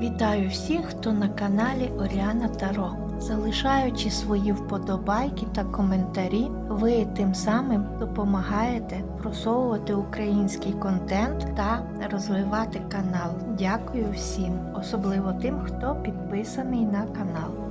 Вітаю всіх, хто на каналі Оріана Таро. Залишаючи свої вподобайки та коментарі, ви тим самим допомагаєте просовувати український контент та розвивати канал. Дякую всім, особливо тим, хто підписаний на канал.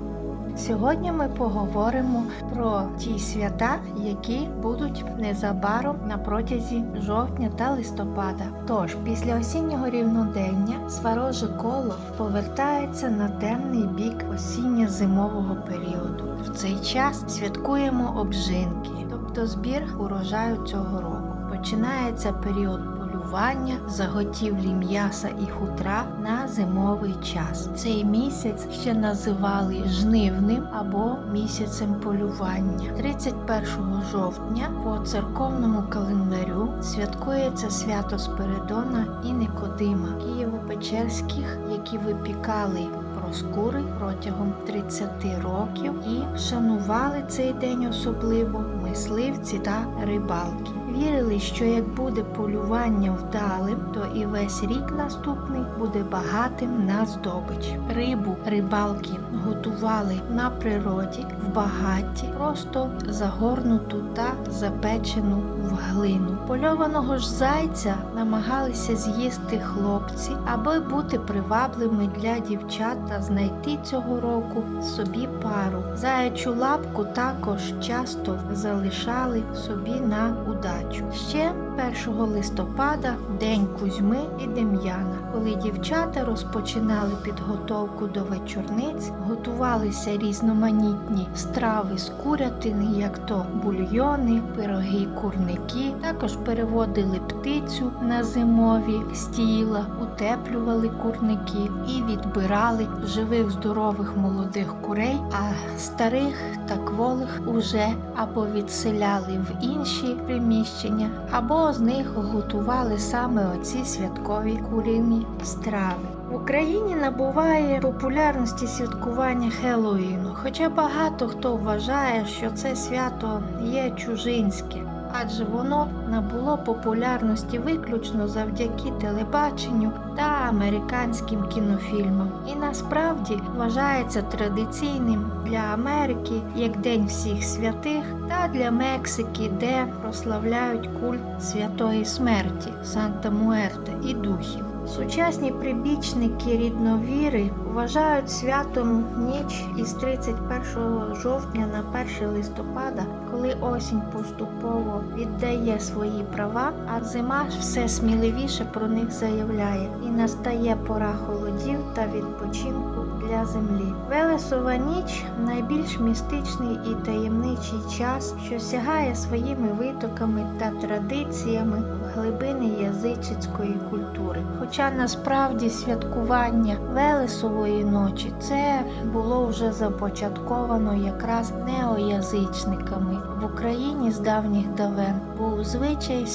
Сьогодні ми поговоримо про ті свята, які будуть незабаром на протязі жовтня та листопада. Тож, після осіннього рівнодення свароже коло повертається на темний бік осінньо-зимового періоду. В цей час святкуємо обжинки, тобто збір урожаю цього року. Починається період полювання, заготівлі м'яса і хутра на зимовий час. Цей місяць ще називали жнивним або місяцем полювання. 31 жовтня по церковному календарю святкується свято Спиридона і Никодима Києво-Печерських, які випікали проскури протягом 30 років і шанували цей день особливо мисливці та рибалки. Вірили, що як буде полювання вдалим, то і весь рік наступний буде багатим на здобич. Рибу рибалки готували на природі в багатті, просто загорнуту та запечену в глину. Польованого ж зайця намагалися з'їсти хлопці, аби бути привабливими для дівчат та знайти цього року собі пару. Заячу лапку також часто залишали собі на удачу. Ще 1 листопада День Кузьми і Дем'яна, коли дівчата розпочинали підготовку до вечорниць, готувалися різноманітні страви з курятини, як то бульйони, пироги, курники. Також переводили птицю на зимові стіла, утеплювали курники і відбирали живих здорових молодих курей, а старих та кволих уже або відселяли в інші приміщення, або з них готували саме оці святкові куріні страви. Україні набуває популярності святкування Хеллоуіну, хоча багато хто вважає, що це свято є чужинське. Адже воно набуло популярності виключно завдяки телебаченню та американським кінофільмам, і насправді вважається традиційним для Америки як День всіх святих та для Мексики, де прославляють культ святої смерті Санта Муерте і духів. Сучасні прибічники рідновіри вважають святом ніч із 31 жовтня на 1 листопада, коли осінь поступово віддає свої права, а зима все сміливіше про них заявляє, і настає пора холодів відпочинку для землі. Велесова ніч найбільш містичний і таємничий час, що сягає своїми витоками та традиціями в глибини язичницької культури. Хоча насправді святкування Велесової ночі це було вже започатковано якраз неоязичниками. В Україні з давніх давен був звичай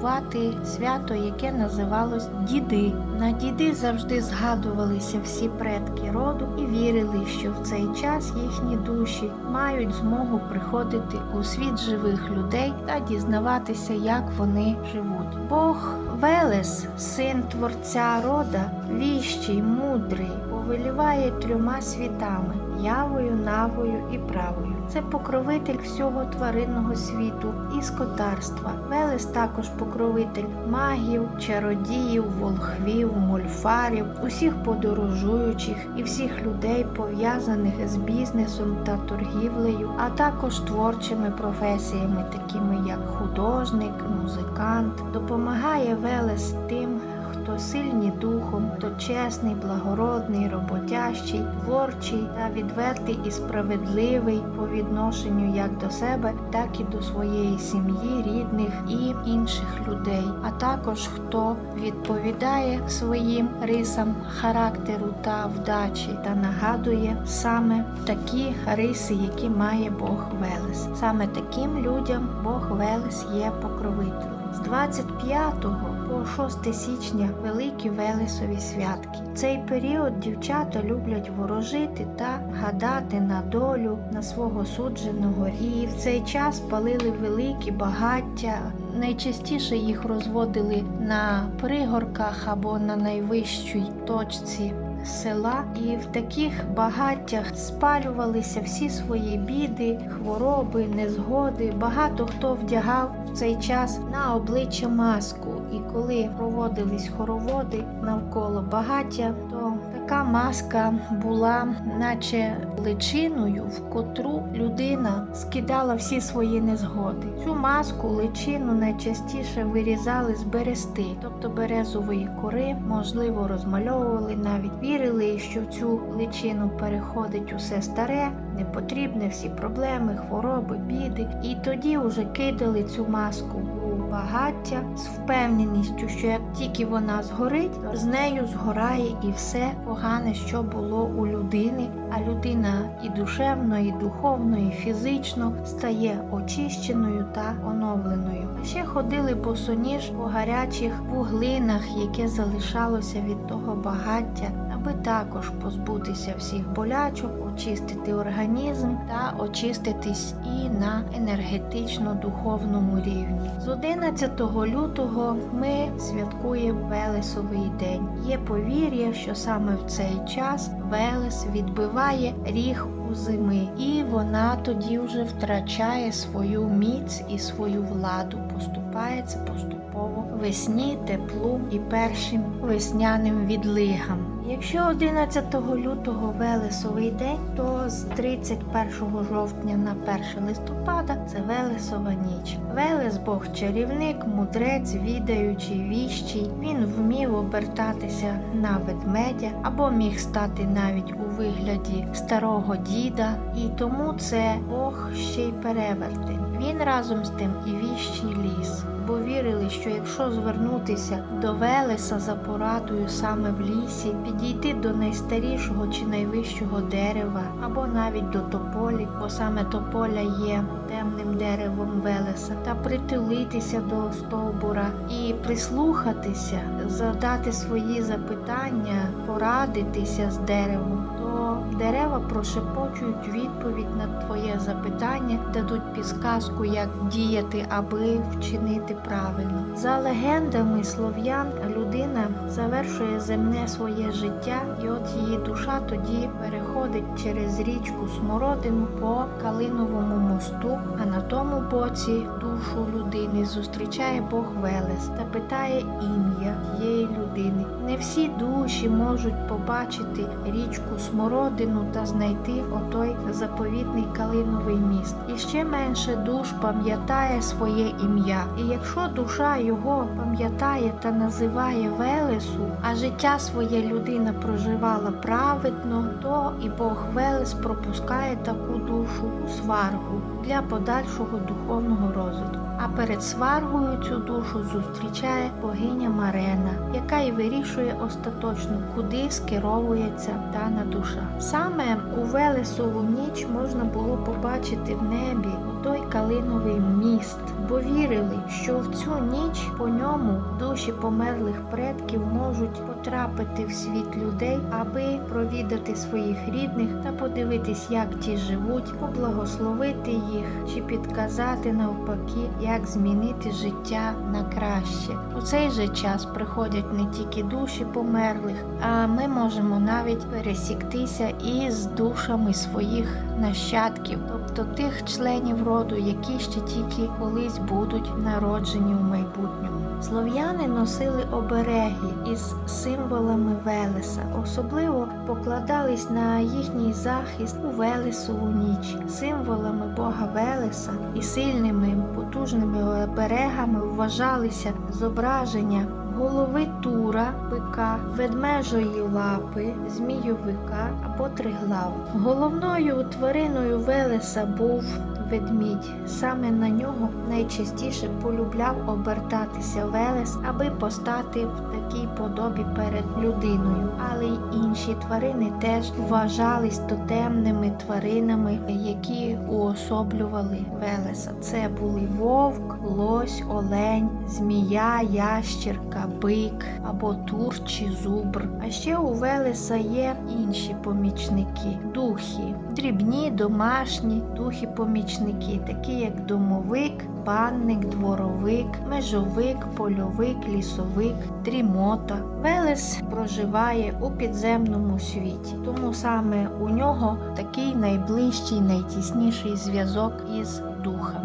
святкувати свято, яке називалось Діди. На діди завжди згадувалися всі предки роду і вірили, що в цей час їхні душі мають змогу приходити у світ живих людей та дізнаватися, як вони живуть. Бог Велес, син творця рода, віщий, мудрий, повеліває трьома світами явою, навою і правою. Це покровитель всього тваринного світу і скотарства. Велес також покровитель магів, чародіїв, волхвів, мольфарів, усіх подорожуючих і всіх людей, пов'язаних з бізнесом та торгівлею, а також творчими професіями, такими як художник, музикант, допомагає Велес тим. Хто сильний духом, хто чесний, благородний, роботящий, творчий та відвертий і справедливий по відношенню як до себе, так і до своєї сім'ї, рідних і інших людей, а також хто відповідає своїм рисам характеру та вдачі та нагадує саме такі риси, які має Бог Велес. Саме таким людям Бог Велес є покровителем. З 25 по 6 січня великі Велесові святки. Цей період дівчата люблять ворожити та гадати на долю на свого судженого, і в цей час палили великі багаття. Найчастіше їх розводили на пригорках або на найвищій точці села, і в таких багаттях спалювалися всі свої біди, хвороби, незгоди. Багато хто вдягав в цей час на обличчя маску. І коли проводились хороводи навколо багаття, то така маска була, наче личиною, в котру людина скидала всі свої незгоди. Цю маску личину найчастіше вирізали з берести, тобто березової кори, можливо, розмальовували, навіть вірили, що в цю личину переходить усе старе, непотрібне, всі проблеми, хвороби, біди. І тоді вже кидали цю маску багаття з впевненістю, що як тільки вона згорить, з нею згорає і все погане, що було у людини. А людина і душевно, і духовно, і фізично стає очищеною та оновленою. Ще ходили босоніж по гарячих вуглинах, яке залишалося від того багаття, аби також позбутися всіх болячок, очистити організм та очиститись і на енергетично-духовному рівні. З 11 лютого ми святкуємо Велесовий день. Є повір'я, що саме в цей час Велес відбиває ріг у зими, і вона тоді вже втрачає свою міць і свою владу, поступається поступово весні, теплу і першим весняним відлигам. Якщо 11 лютого Велесовий день, то з 31 жовтня на 1 листопада це Велесова ніч. Велес Бог чарівник, мудрець, відаючий, віщий. Він вмів обертатися на ведмедя або міг стати навіть у вигляді старого діда, і тому це Бог ще й перевертень. Він разом з тим і віщий ліс, бо вірили, що якщо звернутися до Велеса за порадою саме в лісі, підійти до найстарішого чи найвищого дерева, або навіть до тополі, бо саме тополя є темним деревом Велеса, та притулитися до стовбура і прислухатися, задати свої запитання, порадитися з деревом, дерева прошепочують відповідь на твоє запитання, дадуть підсказку, як діяти, аби вчинити правильно. За легендами слов'ян, людина завершує земне своє життя, і от її душа тоді переходить через річку Смородину по Калиновому мосту, а на тому боці душу людини зустрічає Бог Велес та питає ім'я тієї людини. Не всі душі можуть побачити річку Смородину та знайти отой заповітний Калиновий міст. І ще менше душ пам'ятає своє ім'я. І якщо душа його пам'ятає та називає Велесу, а життя своє людина проживала праведно, то і Бог Велес пропускає таку душу у сваргу для подальшого духовного розвитку. А перед сваргою цю душу зустрічає богиня Марена, яка й вирішує остаточно, куди скеровується дана душа. Саме у Велесову ніч можна було побачити в небі той калиновий міст, бо вірили, що в цю ніч по ньому душі померлих предків можуть потрапити в світ людей, аби провідати своїх рідних та подивитись, як ті живуть, поблагословити їх чи підказати навпаки, як змінити життя на краще. У цей же час приходять не тільки душі померлих, а ми можемо навіть пересіктися з душами своїх нащадків, тобто тих членів роду, які ще тільки колись будуть народжені в майбутньому. Слов'яни носили обереги із символами Велеса, особливо покладались на їхній захист у Велесову ніч, символами Бога Велеса і сильними потужними оберегами вважалися зображення голови тура, бика, ведмежої лапи, змійовика або триглав. Головною твариною Велеса був ведмідь. Саме на нього найчастіше полюбляв обертатися Велес, аби постати в такій подобі перед людиною. Але й інші тварини теж вважались тотемними тваринами, які уособлювали Велеса. Це були вовк, лось, олень, змія, ящерка, бик або тур чи зубр. А ще у Велеса є інші помічники, духи, дрібні, домашні, духи помічники помічники, такі як домовик, панник, дворовик, межовик, польовик, лісовик, дрімота. Велес проживає у підземному світі, тому саме у нього такий найближчий, найтісніший зв'язок із духами,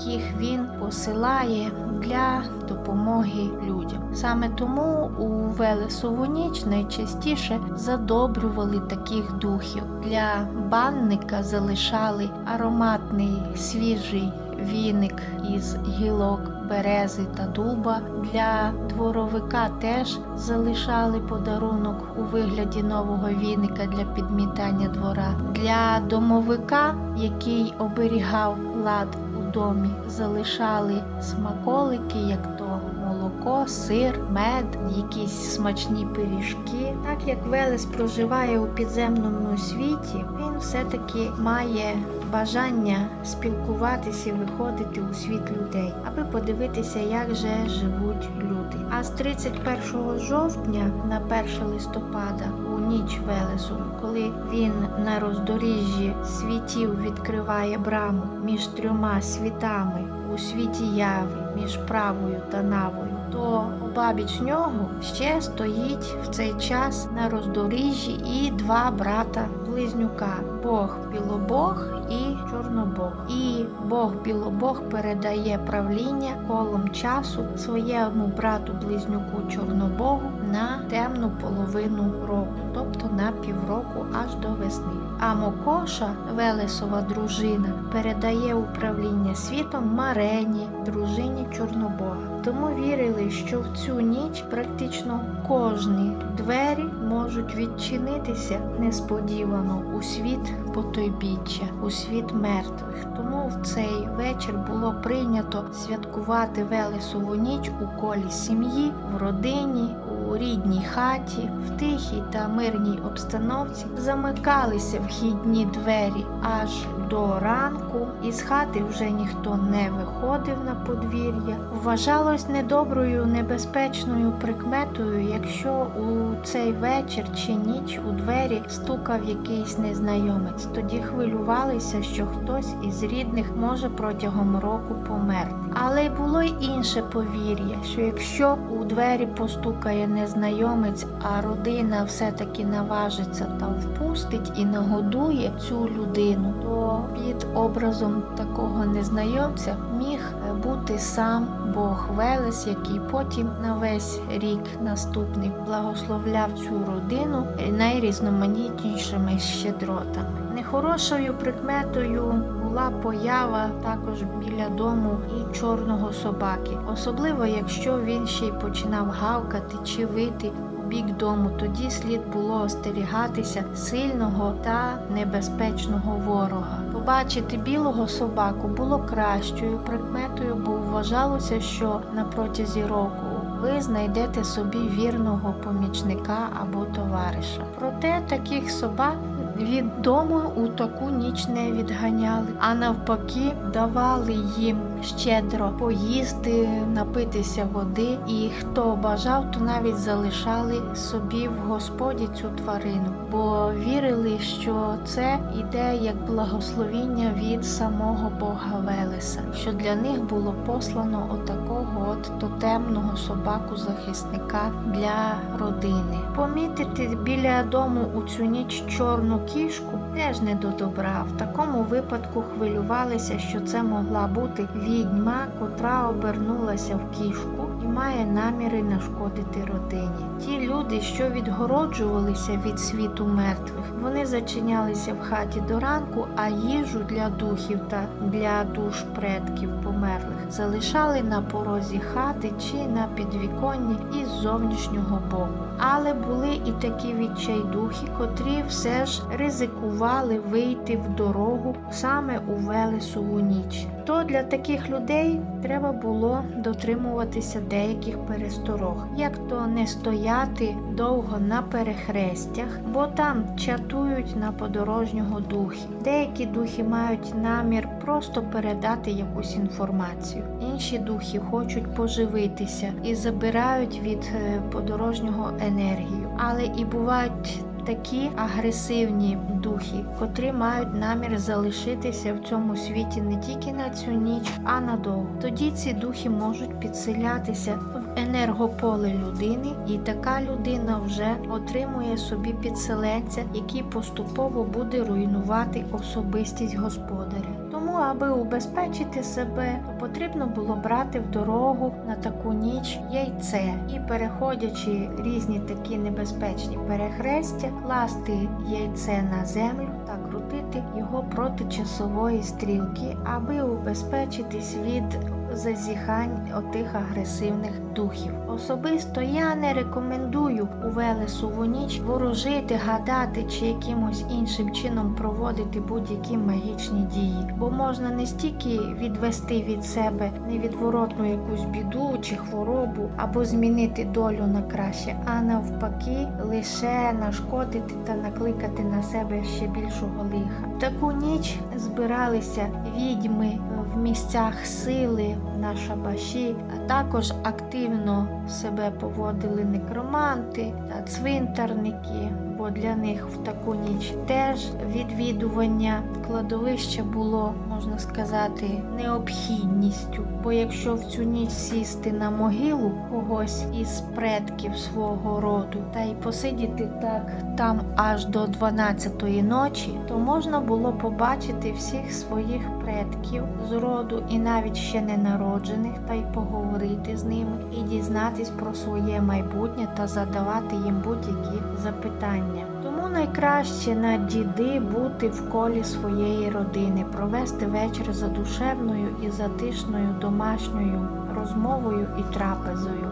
яких він посилає для допомоги людям. Саме тому у Велесову ніч найчастіше задобрювали таких духів. Для банника залишали ароматний свіжий віник із гілок берези та дуба. Для дворовика теж залишали подарунок у вигляді нового віника для підмітання двора. Для домовика, який оберігав лад домі, залишали смаколики, як то молоко, сир, мед, якісь смачні пиріжки. Так як Велес проживає у підземному світі, він все-таки має бажання спілкуватися виходити у світ людей, аби подивитися, як же живуть люди. А з 31 жовтня на 1 листопада, у ніч Велесу, коли він на роздоріжжі світів відкриває браму між трьома світами у світі яви, між правою та навою, то обабіч нього ще стоїть в цей час на роздоріжжі і два брата близнюка Бог Білобог і Чорнобог. І Бог Білобог передає правління колом часу своєму брату близнюку Чорнобогу на темну половину року, тобто на півроку аж до весни. А Мокоша, Велесова дружина, передає управління світом Марені, дружині Чорнобога. Тому вірили, що в цю ніч практично кожні двері можуть відчинитися несподівано у світ потойбіччя, у світ мертвих. Тому в цей вечір було прийнято святкувати Велесову ніч у колі сім'ї, в родині, у рідній хаті, в тихій та мирній обстановці замикалися вхідні двері аж до ранку. Із хати вже ніхто не виходив на подвір'я. Вважалось недоброю, небезпечною прикметою, якщо у цей вечір чи ніч у двері стукав якийсь незнайомець. Тоді хвилювалися, що хтось із рідних може протягом року померти. Але було й інше повір'я, що якщо у двері постукає незнайомець, а родина все-таки наважиться та впустить і нагодує цю людину, то під образом такого незнайомця міг бути сам Бог Велес, який потім на весь рік наступний благословляв цю родину найрізноманітнішими щедротами. Нехорошою прикметою була поява також біля дому і чорного собаки, особливо якщо він ще й починав гавкати чи вити бік дому, тоді слід було остерігатися сильного та небезпечного ворога. Побачити білого собаку було кращою прикметою, бо вважалося, що на протязі року ви знайдете собі вірного помічника або товариша. Проте таких собак від дому у таку ніч не відганяли, а навпаки, давали їм щедро поїсти, напитися води, і хто бажав, то навіть залишали собі в господі цю тварину, бо вірили, що це іде як благословіння від самого Бога Велеса, що для них було послано отакого от тотемного собаку-захисника для родини. Помітити біля дому у цю ніч чорну кішку теж не до добра. В такому випадку хвилювалися, що це могла бути відьма, котра обернулася в кішку і має наміри нашкодити родині. Ті люди, що відгороджувалися від світу мертвих, вони зачинялися в хаті до ранку, а їжу для духів та для душ предків померлих залишали на порозі хати чи на підвіконні із зовнішнього боку. Але були і такі відчайдухи, котрі все ж ризикували вийти в дорогу саме у Велесову ніч. То для таких людей треба було дотримуватися деяких пересторог, як то не стояти довго на перехрестях, бо там чатують на подорожнього духи. Деякі духи мають намір просто передати якусь інформацію. Інші духи хочуть поживитися і забирають від е, подорожнього енергію. Але і бувають такі агресивні духи, котрі мають намір залишитися в цьому світі не тільки на цю ніч, а надовго. Тоді ці духи можуть підселятися в енергополе людини, і така людина вже отримує собі підселенця, який поступово буде руйнувати особистість господаря. Аби убезпечити себе, потрібно було брати в дорогу на таку ніч яйце. І, переходячи різні такі небезпечні перехрестя, класти яйце на землю та крутити його проти часової стрілки, аби убезпечитись від зазіхань отих агресивних духів. Особисто я не рекомендую у Велесову ніч ворожити, гадати чи якимось іншим чином проводити будь-які магічні дії, бо можна не стільки відвести від себе невідворотну якусь біду чи хворобу, або змінити долю на краще, а навпаки, лише нашкодити та накликати на себе ще більшого лиха. Таку ніч збиралися відьми в місцях сили на шабаші, а також активно себе поводили некроманти та цвинтарники, бо для них в таку ніч теж відвідування кладовища було, можна сказати, необхідністю. Бо якщо в цю ніч сісти на могилу когось із предків свого роду та й посидіти так там аж до 12-ї ночі, то можна було побачити всіх своїх предків з роду і навіть ще не народжених, та й поговорити з ними і дізнатись про своє майбутнє та задавати їм будь-які запитання. Тому найкраще на діди бути в колі своєї родини, провести вечір за душевною і затишною домашньою розмовою і трапезою.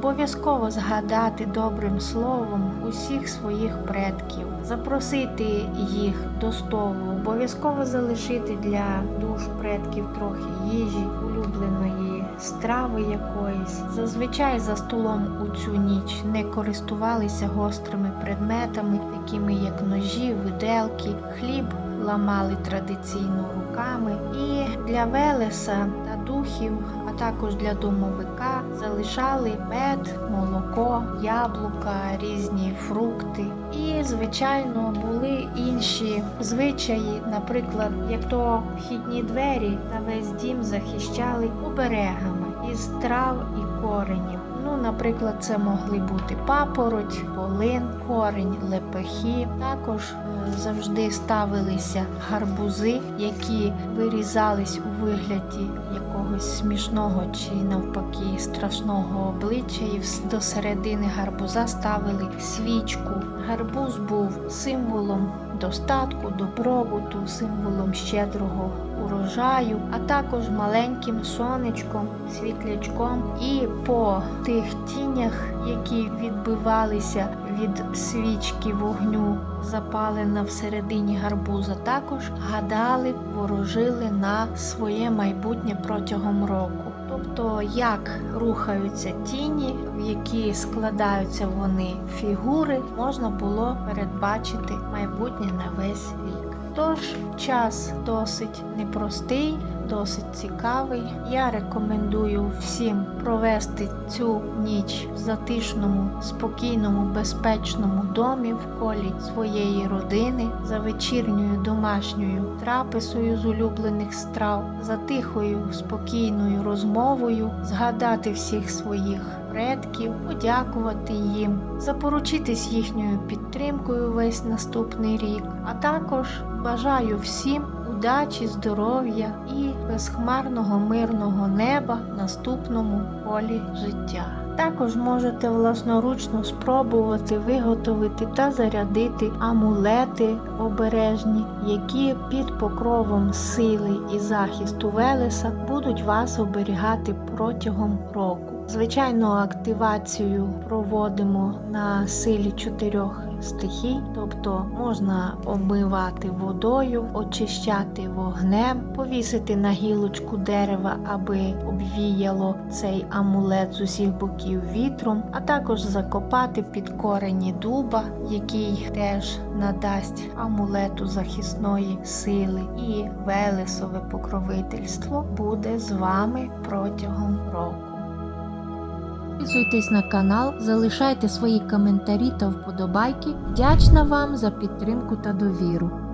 Обов'язково згадати добрим словом усіх своїх предків, запросити їх до столу, обов'язково залишити для душ предків трохи їжі, улюбленої страви якоїсь. Зазвичай за столом у цю ніч не користувалися гострими предметами, такими як ножі, виделки, хліб ламали традиційно руками. І для Велеса та духів, також для домовика залишали мед, молоко, яблука, різні фрукти. І, звичайно, були інші звичаї, наприклад, як то вхідні двері та весь дім захищали оберегами із трав і коренів. Ну, наприклад, це могли бути папороть, полин, корень, лепехи. Також е, завжди ставилися гарбузи, які вирізались у вигляді якогось смішного чи навпаки страшного обличчя, і до середини гарбуза ставили свічку. Гарбуз був символом достатку, добробуту, символом щедрого урожаю, а також маленьким сонечком, світлячком. І по тих тінях, які відбивалися від свічки вогню, запалена всередині гарбуза, також гадали, ворожили на своє майбутнє протягом року. Тобто, як рухаються тіні, в які складаються вони фігури, можна було передбачити майбутнє на весь рік. Тож час досить непростий, досить цікавий. Я рекомендую всім провести цю ніч в затишному, спокійному, безпечному домі в колі своєї родини за вечірньою домашньою трапезою з улюблених страв, за тихою, спокійною розмовою, згадати всіх своїх предків, подякувати їм, запоручитись їхньою підтримкою весь наступний рік. А також бажаю всім удачі, здоров'я і безхмарного мирного неба в наступному полі життя. Також можете власноручно спробувати виготовити та зарядити амулети обережні, які під покровом сили і захисту Велеса будуть вас оберігати протягом року. Звичайно, активацію проводимо на силі чотирьох стихій, тобто можна обмивати водою, очищати вогнем, повісити на гілочку дерева, аби обвіяло цей амулет з усіх боків вітром, а також закопати під корені дуба, який теж надасть амулету захисної сили, і велесове покровительство буде з вами протягом року. Підписуйтесь на канал, залишайте свої коментарі та вподобайки. Вдячна вам за підтримку та довіру.